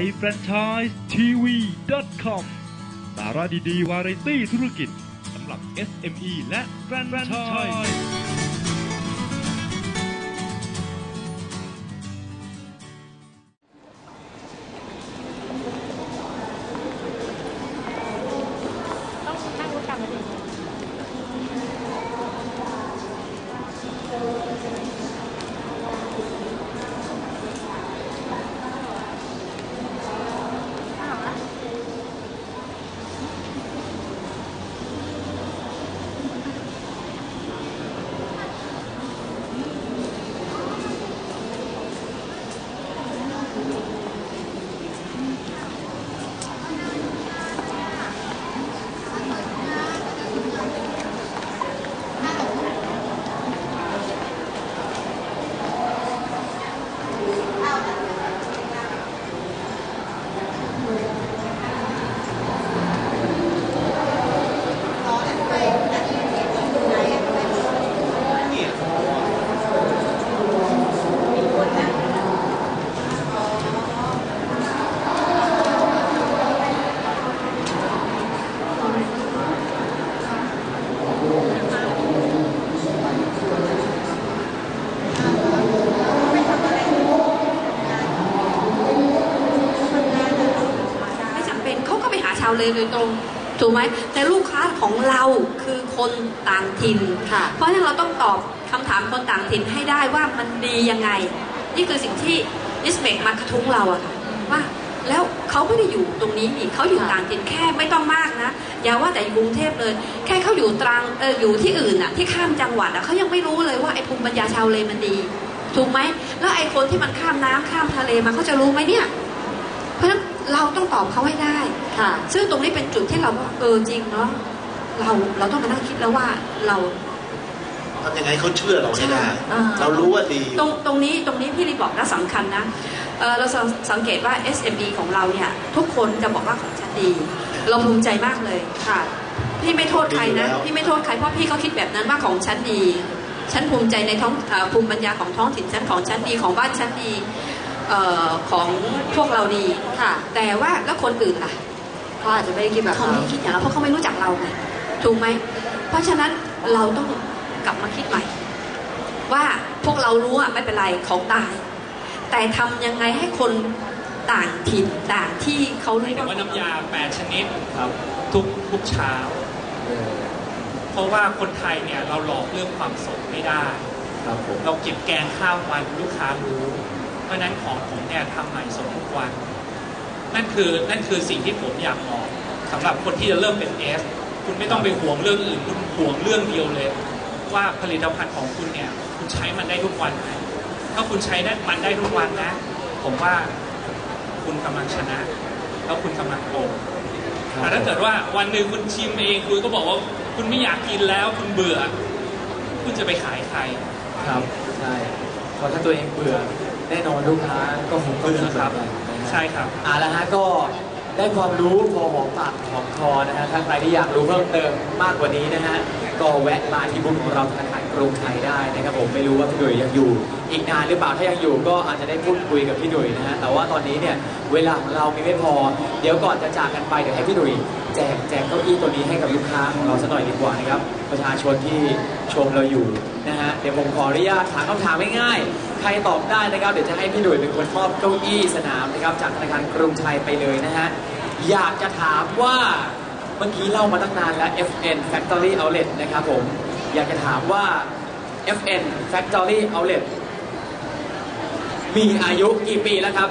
ยแฟรนไชส์ทีวี .com สาระดีๆ วาไรตี้ธุรกิจสำหรับ SME และแฟรนไชส์าก็ไปหาชาวเลโดยตรงถูกไหมแต่ลูกค้าของเราคือคนต่างถิ่นค่ะเพราะฉะนั้นเราต้องตอบคำถามคนต่างถิ่นให้ได้ว่ามันดียังไง นี่คือสิ่งที่นิสเมกมากระทุ้งเราอะค่ะว่าแล้วเขาไม่ได้อยู่ตรงนี้นี่เขาอยู่ต่างถิ่นแค่ไม่ต้องมากนะอย่าว่าแต่อยู่กรุงเทพเลย แค่เขาอยู่ตรังเอออยู่ที่อื่นอะที่ข้ามจังหวัดอะเขายังไม่รู้เลยว่าไอ้ภูมิปัญญาชาวเลมันดี ถูกไหมแล้วไอ้คนที่มันข้ามน้ำข้ามทะเลมาเขาจะรู้ไหมเนี่ย เพราะฉะนั้น เราต้องตอบเขาให้ได้ ค่ะ ซึ่งตรงนี้เป็นจุดที่เราว่าเออจริงเนาะเราเราต้องมานั่งคิดแล้วว่าเราทำยังไงเขาเชื่อเราให้ได้อ่าเรารู้ว่าดีตรงตรงนี้ตรงนี้พี่รีบอกนะสำคัญนะเออเราสังสังเกตว่า SME ของเราเนี่ยทุกคนจะบอกว่าของฉันดี เราภูมิใจมากเลยค่ะพี่ไม่โทษใครนะดีอยู่แล้วพี่ไม่โทษใครเพราะพี่เขาคิดแบบนั้นว่าของฉันดีฉันภูมิใจในท้องเอ่อภูมิปัญญาของท้องถิ่นฉันของฉันดีของบ้านฉันดีเอ่อของพวกเราดีค่ะ แต่ว่าแล้วคนอื่นล่ะเขาอาจจะไม่ได้คิดแบบเขาเราไม่ได้คิดอย่างเราเพราะเขาไม่รู้จักเราไงถูกไหมเพราะฉะนั้นเราต้องกลับมาคิดใหม่ ว่าพวกเรารู้อะไม่เป็นไรของตาย แต่ทำยังไงให้คนต่างถิ่นต่างที่เขารู้แต่ว่าว่าน้ำยา8ชนิดครับทุกทุกเช้า เพราะว่าคนไทยเนี่ยเราหลอกเรื่องความสดไม่ได้ครับผมเราเก็บแกงข้าววันลูกค้ารู้ เพราะฉะนั้นของผมเนี่ยทำใหม่สดทุกวัน นั่นคือนั่นคือสิ่งที่ผมอยากบอกสำหรับคนที่จะเริ่มเป็นเอสคุณไม่ต้องไปห่วงเรื่องอื่นคุณห่วงเรื่องเดียวเลย ว่าผลิตภัณฑ์ของคุณเนี่ยคุณใช้มันได้ทุกวันไหมถ้าคุณใช้ได้มันได้ทุกวันนะ ผมว่าคุณกำลังชนะ แล้วคุณกำลังโกงแต่ถ้าเกิดว่าวันหนึ่งคุณชิมเองคุณก็บอกว่าคุณไม่อยากกินแล้วคุณเบื่อ คุณจะไปขายใครครับใช่เพราะถ้าตัวเองเบื่อแน่นอนลูกค้าก็คงต้องคิดแบบนั้นนะฮะใช่ครับเอาละฮะก็ได้ความรู้พอหอมปากหอมคอนะฮะถ้าใครที่อยากรู้เพิ่มเติมมากกว่านี้นะฮะก็แวะมาที่บูธของเราธนาคารกรุงไทยได้นะครับผมไม่รู้ว่าพี่หนุ่ยยังอยู่ อีกนานหรือเปล่าถ้ายังอยู่ก็อาจจะได้พูดคุยกับพี่หนุ่ยนะฮะแต่ว่าตอนนี้เนี่ยเวลาของเรามีไม่พอ เดี๋ยวก่อนจะจากกันไปเดี๋ยวให้พี่หนุ่ย แจกแจกเก้าอี้ตัวนี้ให้กับลูกค้าของเราสักหน่อยดีกว่านะครับ ประชาชนที่ชมเราอยู่นะฮะเดี๋ยวผมขออนุญาตถามคำถามง่ายๆใครตอบได้นะครับ เดี๋ยวจะให้พี่หนุ่ยเป็นคนมอบเก้าอี้สนามนะครับ จากธนาคารกรุงไทยไปเลยนะฮะอยากจะถามว่าเมื่อกี้เล่ามาตั้งนานแล้ว FN Factory Outlet นะครับผม อยากจะถามว่า FN Factory Outlet มีอายุกี่ปีแล้วครับ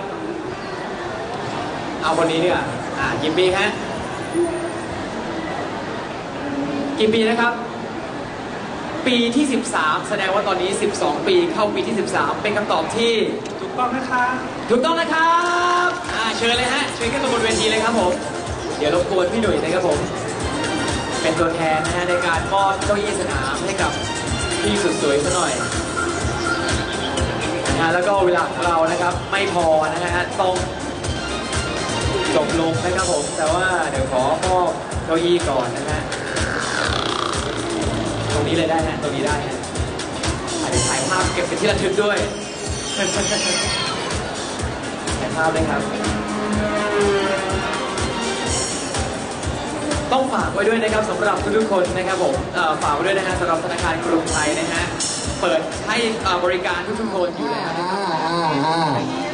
เอาคนนี้ดีกว่าอ่ากี่ปีฮะ กี่ปีนะครับ ปีที่ 13 แสดงว่าตอนนี้ 12 ปีเข้าปีที่ 13 เป็นคำตอบที่ถูกต้องนะคะถูกต้องนะครับอ่าเชิญเลยฮะเชิญขึ้นมาบนเวทีเลยครับผมเดี๋ยวรบกวนพี่หนุ่ยนะครับผม เป็นตัวแทนนะฮะในการมอบเก้าอี้สนามให้กับพี่สุดสวยซะหน่อยนะฮะแล้วก็เวลาของเรานะครับ ไม่พอนะฮะต้อง จบลงนะครับผม แต่ว่าเดี๋ยวขอพ่อเก้าอี้ก่อนนะฮะ ตรงนี้เลยได้ฮะ ตรงนี้ได้ฮะเดี๋ยถ่ายภาพเก็บเป็นที่ระลึกด้วยถ่ายภาพเลยครับ ต้องฝากไว้ด้วยนะครับสำหรับทุกๆคนนะครับผมฝากไว้ด้วยนะฮะสำหรับธนาคารกรุงไทยนะฮะ เปิดให้บริการทุกๆคนอยู่แล้วนะครับ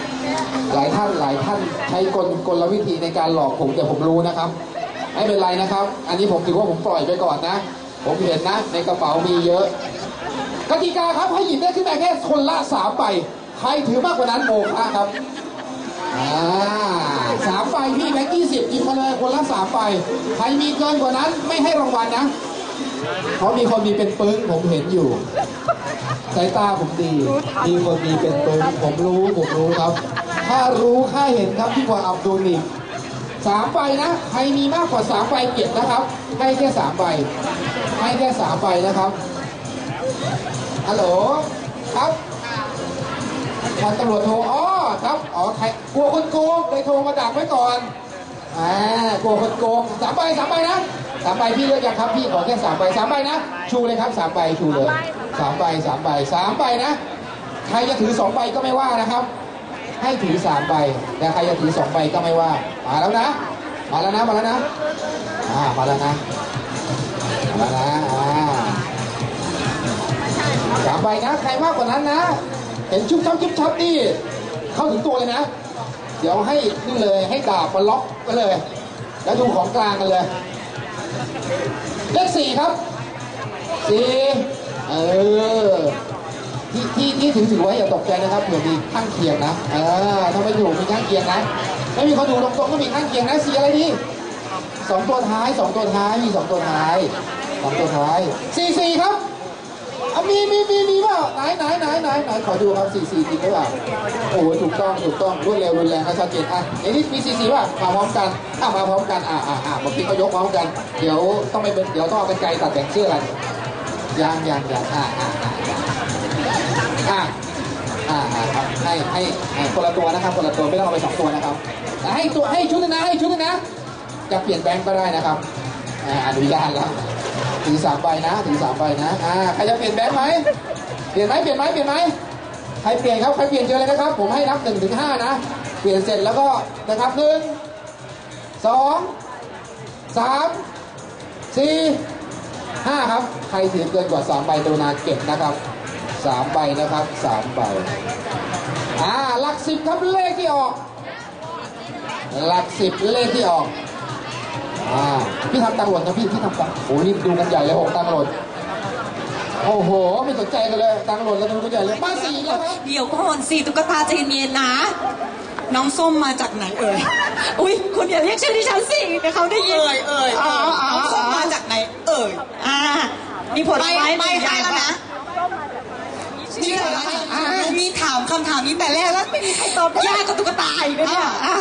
หลายท่านหลายท่านใช้กลกลวิธีในการหลอกผมแต่ผมรู้นะครับ ไม่เป็นไรนะครับ อันนี้ผมถือว่าผมปล่อยไปก่อนนะ ผมเห็นนะ ในกระเป๋ามีเยอะกติกาครับให้หยิบได้ขึ้นมาแค่คนละสามใบใครถือมากกว่านั้นโมฆะครับอ่าสามใบพี่แบงค์ยี่สิบหยิบมาเลยคนละสามใบใครมีเกินกว่านั้นไม่ให้รางวัลนะเพราะมีคนมีเป็นปึ้งผมเห็นอยู่สายตาผมดี มีคนมีเป็นปึ้งผมรู้ผมรู้ครับ ถ้ารู้ค่าเห็นครับที่กว่าอับดุลอีกสามใบนะ ใครมีมากกว่าสามใบเก็บนะครับ ให้แค่สามใบ ให้แค่สามใบนะครับฮัลโหลครับพันตำรวจโทรอ๋อครับ อ๋อ ใคร กลัวคนโกงเลยโทรมาดักไว้ก่อน อ่า กลัวคนโกงสามใบสามใบนะสามใบพี่เลือกยังครับพี่ขอแค่สามใบสามใบนะ ชูเลยครับสามใบชูเลยสามใบสามใบสามใบนะ ใครจะถือสองใบก็ไม่ว่านะครับ ให้ถือสามใบ แต่ใครจะถือสองใบก็ไม่ว่า มาแล้วนะ มาแล้วนะ มาแล้วนะอ่ามาแล้วนะ มาแล้วนะอ่าสามใบนะ ใครมากกว่านั้นนะ เห็นชุบชับชุบชับนี่เข้าถึงตัวเลยนะ เดี๋ยวให้นี่เลย ให้ดาบมาล็อกก็เลย แล้วดูของกลางกันเลย เลขสี่ครับสี่เออ ที่ที่ที่ถือถือไว้อย่าตกใจนะครับเผื่อมีข้างเคียงนะเออถ้าไม่ถูกมีข้างเคียงนะไม่มีคนถูกตรงๆก็มีข้างเคียงนะสีอะไรดีสองตัวท้ายสองตัวท้ายมีสองตัวท้ายสองตัวท้ายสี่สี่ครับมีมีมีมีเปล่าไหนไหนไหนไหนไหนขอดูครับสี่สี่จริงหรือเปล่าโอ้โหถูกต้องถูกต้องรวดเร็วรุนแรงและชัดเจนอะไอ้นี่มีสี่สี่ป่ะมาพร้อมกันอะมาพร้อมกันอะอะอะเมื่อกี้เขายกพร้อมกัน เดี๋ยวต้องไปเป็นเดี๋ยวต้องเอากันไกลตัดแบ่งเสื้อกันยางยางยางอะอะ อะอะอะอะครับให้ให้ให้คนละตัวนะครับคนละตัวไม่ต้องเอาไปสองตัวนะครับให้ตัวให้ชุดหนึงนะให้ชุดหนึงนะ จะเปลี่ยนแบงค์ก็ได้นะครับอะอนุญาตแล้วถือสามใบนะถือสามใบนะอ่าใครจะเปลี่ยนแบงค์ไหมเปลี่ยนไหมเปลี่ยนไหมเปลี่ยนไหมใครเปลี่ยนครับใครเปลี่ยนเจอเลยนะครับ ผมให้นับหนึ่งถึงห้านะ เปลี่ยนเสร็จแล้วก็นะครับหนึ่งสองสามสี่ห้าครับ ใครถือเกินกว่าสามใบโดนาเก็บนะครับ สามใบนะครับสามใบอ่าหลักสิบครับเลขที่ออก หลักสิบเลขที่ออกอ่าพี่ทำตังหล่นนะพี่พี่ทำตังโอ้นี่ดูกันใหญ่เลยหกตังหล่นโอ้โห ไม่สนใจกันเลย ตังหล่นแล้วดูกันใหญ่เลยมาสี่แล้วครับเดี๋ยวก่อนสิตุ๊กตาใจเย็นๆนะ น้องส้มมาจากไหนเอ่ยอุ้ยคุณอย่าเรียกชื่อดิฉันสิเดี๋ยวเขาได้ยินเอ่ยเอ่ยอ๋ออ๋อน้องส้มมาจากไหนเอ่ยอ่ามีผลไม่ไม้ไม่ให้แล้วนะ นี่เหรอคะมีถามคำถามนี้แต่แรกแล้วไม่มีใครตอบยากกว่าตุ๊กตาอีกนะเนี่ยอะ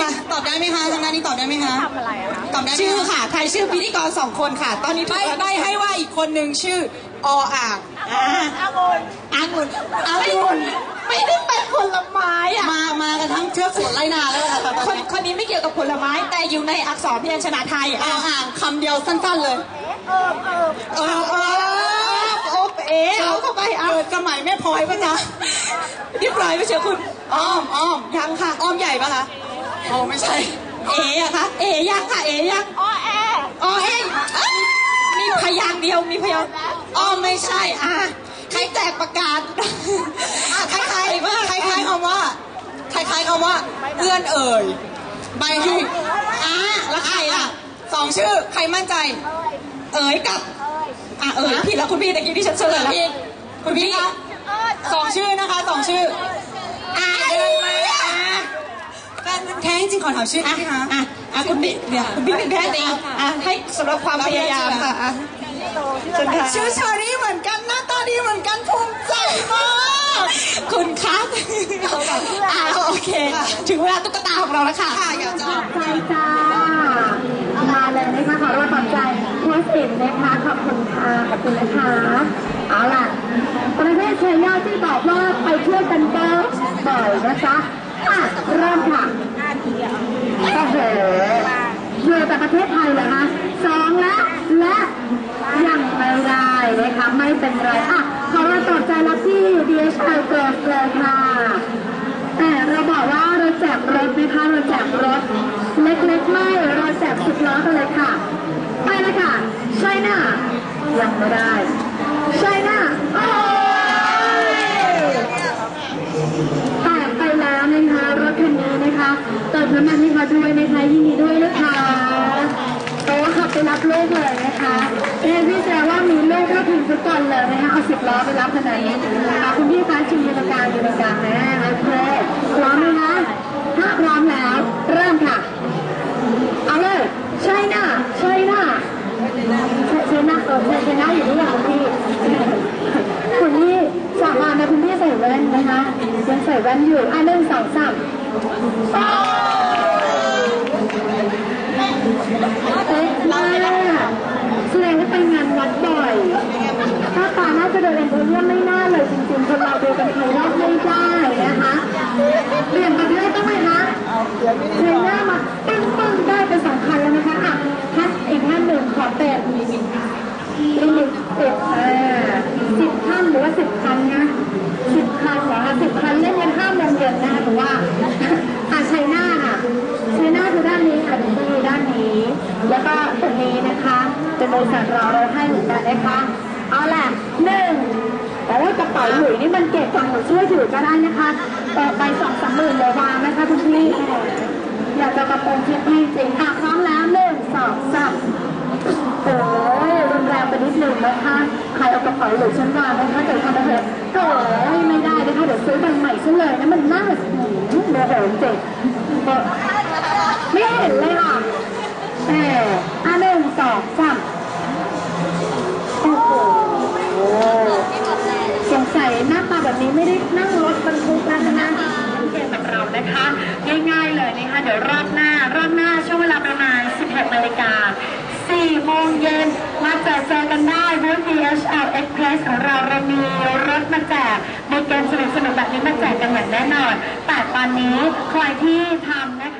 มาตอบได้ไหมคะทางด้านนี้ตอบได้ไหมคะทำอะไรอะคะตอบได้ไหมชื่อค่ะ ใครชื่อพิธีกรสองคนค่ะ ตอนนี้ถูใบกแล้วใบให้ว่าอีกคนหนึ่งชื่อออ่างอ่า อางนอังุ่นอังุ่นไม่ได้เป็นผลไม้อะมา มากันทั้งเชือกสวนไรนาแล้วค่ะตอนคนนี้คนนี้ไม่เกี่ยวกับผลไม้แต่อยู่ในอักษรพยัญชนะไทยออะอ่างคำเดียวสั้นๆเลย เออเออ เออเออ โอ๊บเอ๋เอาเข้าไปอะเกิดสมัยแม่พลอยปะจ๊ะเรียบร้อยไม่เชื่อคุณอ้อมอ้อมยังค่ะ อ้อมใหญ่ปะคะอ๋อไม่ใช่ เอ๋อะคะเอ๋ยังค่ะ เอ๋ยังอ้อแออ๋อเอ๋มีพยางค์เดียวมีพยางค์อ้อมไม่ใช่อะใครแจกประกาศอะคล้ายๆคล้ายคล้ายๆคำว่าคล้ายๆคำว่าเอื้อนเอ่ยใบให้อะแล้วใครล่ะสองชื่อใครมั่นใจ เอ๋ยกับ อะเอ๋ยผิดแล้วคุณพี่ตะกี้ที่ฉันเฉลยแล้วผิดคุณพี่คะสองชื่อนะคะสองชื่ออะเดินมาอะการแท้จริงขอถามชื่ออะพี่คะอะอะคุณพี่เดี๋ยวคุณพี่เป็นแพทย์เองอะให้สำหรับความพยายามค่ะอะเชิญค่ะชื่อเชอรี่เหมือนกันหน้าตาดีเหมือนกันภูมิใจมากคุณครับอ่าโอเค ถึงเวลาตุ๊กตาของเราแล้วค่ะค่ะอยากจะใจจ้ามาเลยนะคะขอรับความใจ พูดสินนะคะขอบคุณค่ะขอบคุณนะคะเอาล่ะประเทศเชยาที่บอกว่าไปเที่ยวกันเดิมบ่อยนะจ๊ะอะเริ่มค่ะโอ้โหอยู่แต่ประเทศไทยเหรอคะสองและและยังไม่ได้นะคะไม่เป็นไรอะขอรับตอบใจรับที่ DHL เกิร์เลยค่ะแต่เราบอกว่าเราแจกรถนะคะเราแจกรถ เล็กๆไม่เราแจกสิบล้อกันเลยค่ะ ยังไม่ได้ใช่น่ะโอ้ยแตกไปแล้วนะคะรถคันนี้นะคะเติมน้ำมันให้เขาด้วยนะคะยินดีด้วยนะคะโอ้ขับไปรับลูกเลยนะคะเอพี่แจว่ามีลูกก็ถึงฟุตบอลเลยนะคะเอาสิบล้อไปรับขนาดนี้นะคะคุณพี่คะชิมอยู่ตรงกางอยู่ตรงกางนะโอเคพร้อมไหมคะถ้าพร้อมแล้วเริ่มค่ะ เอาเลยใช่น่ะใช่น่ะใช่น่ะเออใช่ใช่น่ะอยู่ที่อย่างคุณพี่คุณพี่สาบานนะคุณพี่ใส่ แว่นนะคะยังใส่แว่นอยู่อะหนึ่งสองสามเอ๊ะมากแสดงว่าไปงานวัดบ่อยถ้าตาน่าจะเดินเอ็นโทเรียมไม่น่าเลยจริงๆคนเราเดินกันภายนอกไม่ได้นะคะเปลี่ยนประเทศต้องไหมคะเทรนหน้ามาปึ้งปึ้งได้เป็นสองคันแล้วนะคะอะท่านอีกท่านหนึ่งขอเป็นลิมิตสิบอ่าสิบท่านหรือว่าสิบคันนะสิบคันเหรอคะสิบคันเล่นยันห้าโมงเย็นนะคะแต่ว่าอะชัยนาทอะชัยนาทคือด้านนี้ค่ะดูดีด้านนี้ แล้วก็ตรงนี้นะคะเป็นบริษัทเราเราให้เหมือนกันนะคะ เอาล่ะหนึ่งแต่ว่ากระเป๋าหลุยนี่มันเก็บฟังหนูช่วยถือก็ได้นะคะ ต่อไปสองสามหมื่นเดี๋ยวางนะคะคุณพี่อยากจะกระโปรงทิพย์ให้จริงอะพร้อมแล้วหนึ่งสองสามโอ้ยรุนแรงไปนิดหนึ่งนะคะใครเอากระเป๋าหลุยฉันวางนะคะเดี๋ยวทำไปเถอะโอ้ยไม่ได้นะคะเดี๋ยวซื้อใบใหม่ซะเลยนะมันน่าหืมโมโหเจ็บไม่เห็นเลยค่ะ เอออะหนึ่งสองสามโอ้โหสงสัยหน้าตาแบบนี้ไม่ได้นั่งรถบรรทุกแล้วนะเกมแบบเรานะคะ ง่ายๆเลยนะคะ เดี๋ยวรอบหน้ารอบหน้าช่วงเวลาประมาณ 16นาฬิกา4โมงเย็นมาเจอเจอกันได้บูธ DHL Express ของเราเรามีรถมาแจกมีเกมสนุกๆแบบนี้มาแจกกันอย่างแน่นอน แต่ตอนนี้ใครที่ทำนะคะ